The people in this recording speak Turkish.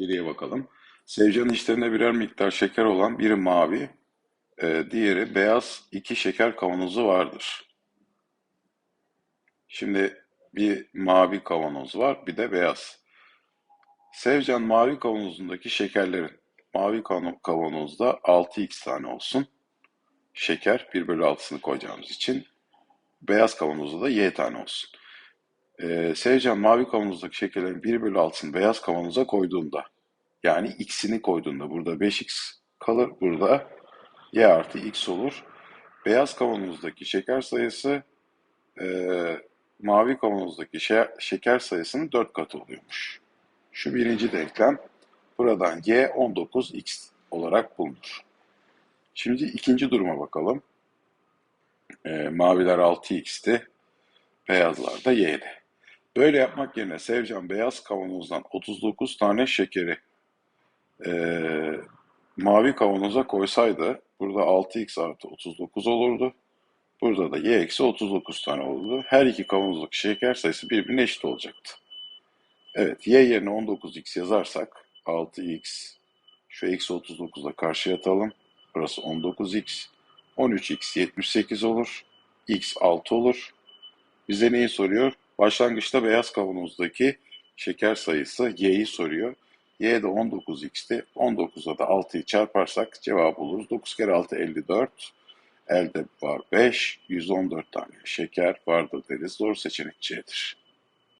Geriye bakalım. Sevcanın içlerinde birer miktar şeker olan biri mavi, e, diğeri beyaz iki şeker kavanozu vardır. Şimdi bir mavi kavanoz var, bir de beyaz. Sevcan mavi kavanozundaki şekerlerin, mavi kavano- kavanozda 6x tane olsun. Şeker 1 bölü 6'sını koyacağımız için. Beyaz kavanozda da y tane olsun. Ee, Sevcan mavi kavanozdaki şekerlerin 1 bölü 6'sını beyaz kavanoza koyduğunda, yani x'ini koyduğunda burada 5x kalır, burada y artı x olur. Beyaz kavanozdaki şeker sayısı e, mavi kavanozdaki şe- şeker sayısının 4 katı oluyormuş. Şu birinci denklem buradan y 19x olarak bulunur. Şimdi ikinci duruma bakalım. E, maviler 6x'ti, beyazlar da y'di. Böyle yapmak yerine Sevcan beyaz kavanozdan 39 tane şekeri e, mavi kavanoza koysaydı burada 6x artı 39 olurdu. Burada da y eksi 39 tane olurdu. Her iki kavanozdaki şeker sayısı birbirine eşit olacaktı. Evet, y yerine 19x yazarsak 6x şu eksi 39'la karşıya atalım. Burası 19x. 13x 78 olur. x 6 olur. Bize neyi soruyor? Başlangıçta beyaz kavanozdaki şeker sayısı y'yi soruyor. y de 19x'ti. 19'a da 6'yı çarparsak cevap buluruz. 9 kere 6 54. Elde var 5. 114 tane şeker vardır deriz. Doğru seçenek C'dir.